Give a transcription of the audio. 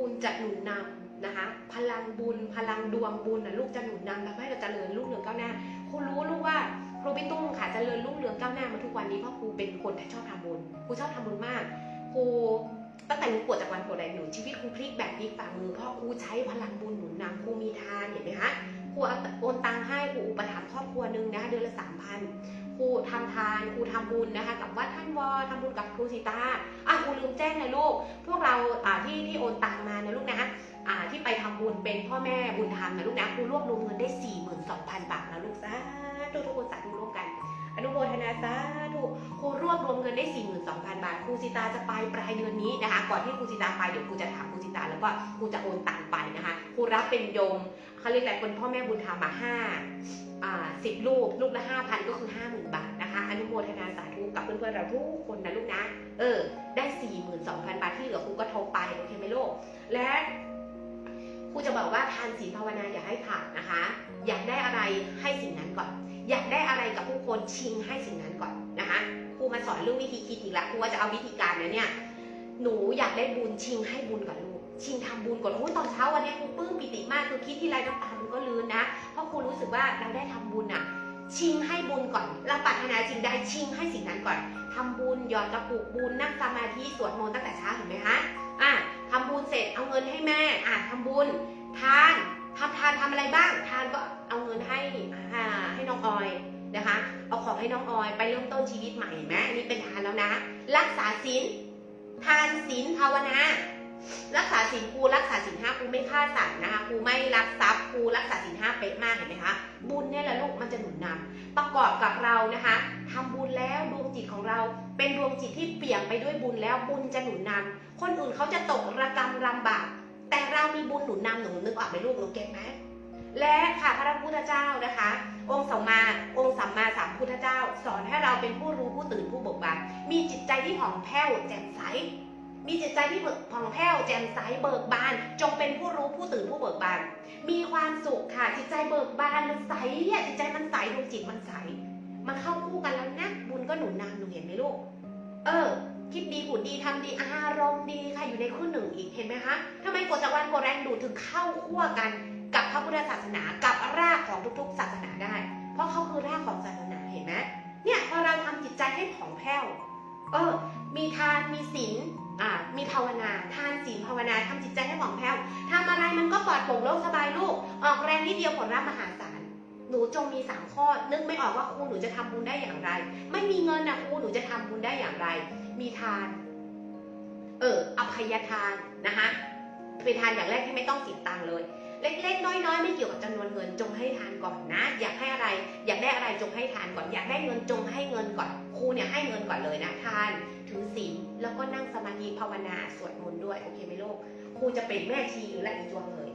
บุญจะหนุนนำนะคะ พลังบุญ พลังดวงบุญนะลูกจะหนุนนำทำให้เราจเจริญรุ่งเรืองก้าวหน้าครูรู้ลูกว่าครูพี่ตุ้มค่ะจเจริญรุ่งเรืองก้าวหน้ามาทุกวันนี้เพราะครูเป็นคนที่ชอบทำบุญครูชอบทำบุญมากครูตั้งแต่หนูปวดจากวันปวดแรงอยู่ชีวิตครูพลิกแบบพลิกฝ่ามือเพราะครูใช้พลังบุญหนุนนำครูมีทานเห็นไหมคะครูเอาโอนตังให้ครูอุปถัมภ์ครอบครัวหนึ่งนะคะเดือนละสามพันครูทำทานครูทำบุญนะคะกับวัด ท่านวอทำบุญกับครูสิตาอะครูลืมแจ้งนะลูก พวกเราอ่าที่ที่โอนตังมานะลูกนะอ่าที่ไปทำบุญเป็นพ่อแม่บุญธรรมนะลูกนะครูรวบรวมเงินได้42,000บาทนะลูกสาธุทุกคนสาธุร่วมกัน อนุโมทนาสาธุครูรวบรวมเงินได้42,000บาทครูสิตาจะไปปลายเดือนนี้นะคะ ก่อนที่ครูสิตาไปเดี๋ยวครูจะถามครูสิตาแล้วก็ครูจะโอนตังไปนะคะครูรับเป็นโยมเขาเรียกอะไรเป็นพ่อแม่บุญธรรมมาห้าอ่าสิบลูกลูกละห้าพันก็คือห้าหมื่นบาท อนุโมทนาสาธุกับเพื่อนๆเราทุกคนนะลูกนะ เออ ได้สี่หมื่นสองพันบาทที่เหลือครูก็โทรไปโอเคไหมลูก และครูจะบอกว่าทานศีลภาวนาอย่าให้ขาดนะคะ อยากได้อะไรให้สิ่งนั้นก่อน อยากได้อะไรกับผู้คนชิงให้สิ่งนั้นก่อนนะคะครูมาสอนเรื่องวิธีคิดอีกแล้วครูว่าจะเอาวิธีการนะเนี่ยหนูอยากได้บุญชิงให้บุญก่อนลูกชิงทำบุญก่อนโอ้ยตอนเช้าวันนี้ครูปลื้มปิติมากคือคิดที่ไรน้ำตามันก็ลื้นนะเพราะครูรู้สึกว่าเราได้ทำบุญอะ ชิงให้บุญก่อนเราปรารถนาสิ่งใดชิงให้สิ่งนั้นก่อนทำบุญหยอดกระปุกบุญนั่งสมาธิสวดมนต์ตั้งแต่เช้าเห็นไหมคะอะทำบุญเสร็จเอาเงินให้แม่อะทำบุญทานทำทานทำอะไรบ้าง ทานก็เอาเงินให้อ่าให้น้องออยนะคะ เอาของให้น้องออยไปเริ่มต้นชีวิตใหม่เห็นไหมอันนี้เป็นทานแล้วนะ รักษาศีลทานศีลภาวนารักษาศีลครูรักษาศีลห้าครูไม่ฆ่าสัตว์นะคะครูไม่ลักทรัพย์ครูรักษาศีลห้าเป๊ะมากเห็นไหมคะบุญเนี่ยแหละลูก จะหนุนนำประกอบกับเรานะคะทำบุญแล้วดวงจิตของเรา เป็นดวงจิตที่เปี่ยมไปด้วยบุญแล้วบุญจะหนุนนำคนอื่นเขาจะตกระกรรมลำบาก แต่เรามีบุญหนุนนำหนูนึกออกไหมลูกหนูเก็ตไหมและค่ะพระพุทธเจ้านะคะ องค์สัมมาองค์สัมมาสัมพุทธเจ้า สอนให้เราเป็นผู้รู้ผู้ตื่นผู้เบิกบานมีจิตใจที่ผ่องแผ้วแจ่มใส มีจิตใจที่ผ่องแผ้วแจ่มใสเบิกบาน จงเป็นผู้รู้ผู้ตื่นผู้เบิกบาน มีความสุขค่ะจิตใจเบิกบานมันใสอะจิตใจมันใสดวงจิตมันใส มันเข้าคู่กันแล้วนะ บุญก็หนุนนำหนูเห็นไหมลูก เออ คิดดีพูดดีทำดีอารมณ์ดีค่ะอยู่ในคู่หนึ่งอีกเห็นไหมคะทำไมกฎจักรวาลโกแรงดูดถึงเข้าคั่กันกับพระพุทธศาสนากับรากของทุกๆ ศาสนาได้ เพราะเขาคือรากของศาสนาเห็นไหมเนี่ยพอเราทำจิตใจให้ผ่องแผ้ว เออมีทานมีศีลอ่ามีภาวนาทานศีลภาวนาทำจิตใจให้ผ่องแผ้วทำอะไรมันก็ปลอดโปร่งโล่งสบายลูก ออกแรงนิดเดียวผลลัพธ์มหาศาลหนูจงมีสามข้อ นึกไม่ออกว่าครูหนูจะทำบุญได้อย่างไร ไม่มีเงินนะครูหนูจะทำบุญได้อย่างไร มีทาน เอออภัยทานนะคะเป็นทานอย่างแรกที่ไม่ต้องติดตังเลย เล็กๆ น้อยๆ ไม่เกี่ยวกับจำนวนเงินจงให้ทานก่อนนะ อยากให้อะไร อยากได้อะไรจงให้ทานก่อน อยากได้เงินจงให้เงินก่อน ครูเนี่ยให้เงินก่อนเลยนะทานถือศีลแล้วก็นั่งสมาธิภาวนาสวดมนต์ด้วยโอเคไหมลูกครูจะเป็นแม่ชีหรือละอีจวงเลย